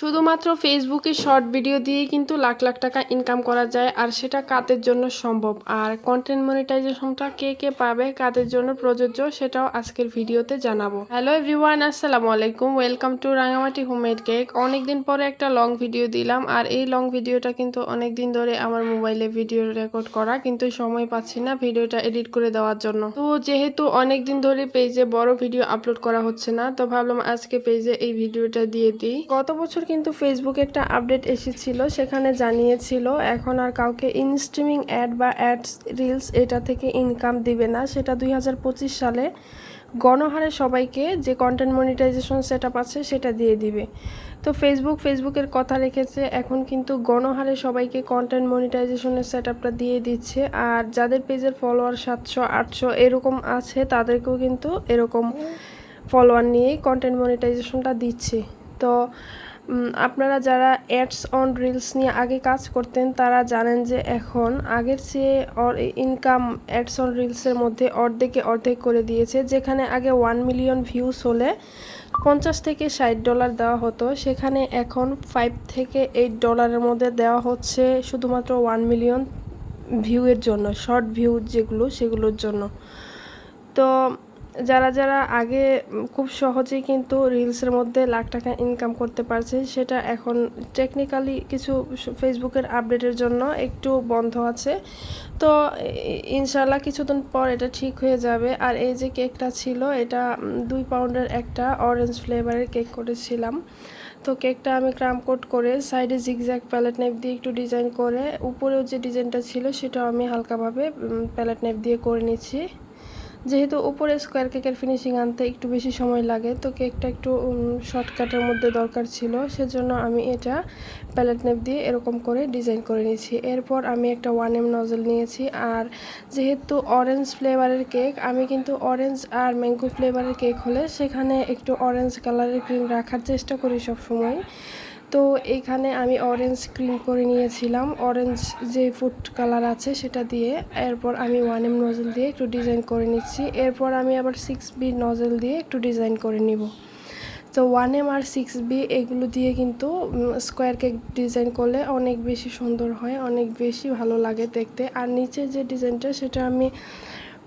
শুধুমাত্র ফেসবুকে short video দিয়ে কিন্তু লাখ লাখ টাকা ইনকাম করা যায়, আর সেটা কাদের জন্য সম্ভব? আর কন্টেন্ট মনিটাইজেশনটা কে কে পাবে, কাদের জন্য প্রযোজ্য, সেটাও আজকের ভিডিওতে জানাব। হ্যালো এভরিওয়ান আসসালামু আলাইকুম। Welcome to Rangamati homemade cake অনেকদিন পরে একটা লং ভিডিও দিলাম, আর এই লং ভিডিওটা কিন্তু অনেক দিন ধরে আমার মোবাইলে ভিডিও রেকর্ড করা, কিন্তু সময় পাচ্ছি না ভিডিওটা এডিট করে দেওয়ার জন্য। তো যেহেতু অনেক দিন ধরে পেজে বড় ভিডিও আপলোড করা হচ্ছে না, তো ভাবলাম আজকে পেজে এই ভিডিওটা দিয়ে দিই। গত বছর কিন্তু ফেসবুকে একটা আপডেট এসেছিল, সেখানে জানিয়েছিল, এখন আর কাউকে ইনস্ট্রিমিং অ্যাড বা অ্যাডস রিলস এটা থেকে ইনকাম দিবে না। সেটা দুই হাজার পঁচিশ সালে গণহারে সবাইকে যে কন্টেন্ট মনিটাইজেশন সেট আছে সেটা দিয়ে দিবে। তো ফেসবুক ফেসবুকের কথা রেখেছে, এখন কিন্তু গণহারে সবাইকে কন্টেন্ট মনিটাইজেশনের সেট আপটা দিয়ে দিচ্ছে। আর যাদের পেজের ফলোয়ার সাতশো, আটশো এরকম আছে, তাদেরকেও কিন্তু এরকম ফলোয়ার নিয়েই কন্টেন্ট মনিটাইজেশনটা দিচ্ছে। তো আপনারা যারা অ্যাডস অন রিলস নিয়ে আগে কাজ করতেন, তারা জানেন যে এখন আগের চেয়ে ইনকাম অ্যাডস অন রিলসের মধ্যে অর্ধেকে অর্ধেক করে দিয়েছে। যেখানে আগে ওয়ান মিলিয়ন ভিউস হলে পঞ্চাশ থেকে ষাট ডলার দেওয়া হতো, সেখানে এখন ফাইভ থেকে এইট ডলারের মধ্যে দেওয়া হচ্ছে শুধুমাত্র ওয়ান মিলিয়ন ভিউয়ের জন্য শর্ট ভিউ যেগুলো, সেগুলোর জন্য। তো যারা যারা আগে খুব সহজেই কিন্তু রিলসের মধ্যে লাখ টাকা ইনকাম করতে পারছে, সেটা এখন টেকনিক্যালি কিছু ফেসবুকের আপডেটের জন্য একটু বন্ধ আছে। তো ইনশাল্লাহ কিছুদিন পর এটা ঠিক হয়ে যাবে। আর এই যে কেকটা ছিল, এটা দুই পাউন্ডের একটা অরেঞ্জ ফ্লেভারের কেক করেছিলাম। তো কেকটা আমি ক্রাম কোট করে সাইডে জিগজ্যাগ প্যালেট নাইফ দিয়ে একটু ডিজাইন করে, উপরেও যে ডিজাইনটা ছিল, সেটাও আমি হালকাভাবে প্যালেট নাইফ দিয়ে করে নিচ্ছি। যেহেতু উপরে স্কোয়ার কেকের ফিনিশিং আনতে একটু বেশি সময় লাগে, তো কেকটা একটু শর্টকাটের মধ্যে দরকার ছিল, সেজন্য আমি এটা প্যালেট নেপ দিয়ে এরকম করে ডিজাইন করে নিয়েছি। এরপর আমি একটা ওয়ান এম নজল নিয়েছি, আর যেহেতু অরেঞ্জ ফ্লেভারের কেক আমি কিন্তু অরেঞ্জ আর ম্যাঙ্গো ফ্লেভারের কেক হলে সেখানে একটু অরেঞ্জ কালারের ক্রিম রাখার চেষ্টা করি সব সময় তো এইখানে আমি অরেঞ্জ ক্রিম করে নিয়েছিলাম। অরেঞ্জ যে ফুড কালার আছে সেটা দিয়ে এরপর আমি ওয়ান এম নজল দিয়ে একটু ডিজাইন করে নিচ্ছি। এরপর আমি আবার সিক্স বি নজল দিয়ে একটু ডিজাইন করে নিব। তো one M R six B এগুলো দিয়ে কিন্তু স্কোয়ার কেক ডিজাইন করলে অনেক বেশি সুন্দর হয়, অনেক বেশি ভালো লাগে দেখতে। আর নিচে যে ডিজাইনটা সেটা আমি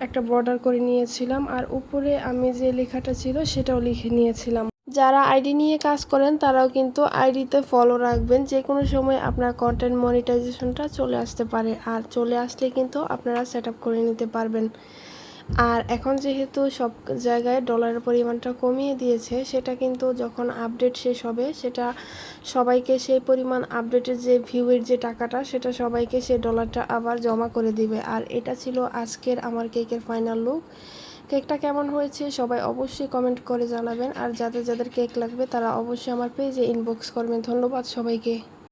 একটা বর্ডার করে নিয়েছিলাম। আর উপরে আমি যে লেখাটা ছিল সেটাও লিখে নিয়েছিলাম। যারা আইডি নিয়ে কাজ করেন, তারাও কিন্তু আইডিতে ফলো রাখবেন। যে কোনো সময় আপনার কন্টেন্ট মনিটাইজেশনটা চলে আসতে পারে, আর চলে আসলে কিন্তু আপনারা সেট করে নিতে পারবেন। আর এখন যেহেতু সব জায়গায় ডলারের পরিমাণটা কমিয়ে দিয়েছে, সেটা কিন্তু যখন আপডেট শেষ হবে, সেটা সবাইকে সেই পরিমাণ আপডেটের যে ভিউয়ের যে টাকাটা, সেটা সবাইকে সেই ডলারটা আবার জমা করে দিবে। আর এটা ছিল আজকের আমার কেকের ফাইনাল লুক কেকটা কেমন হয়েছে সবাই অবশ্যই কমেন্ট করে জানাবেন। আর যাদের যাদের কেক লাগবে তারা অবশ্যই আমার পেজে ইনবক্স করবেন। ধন্যবাদ সবাইকে।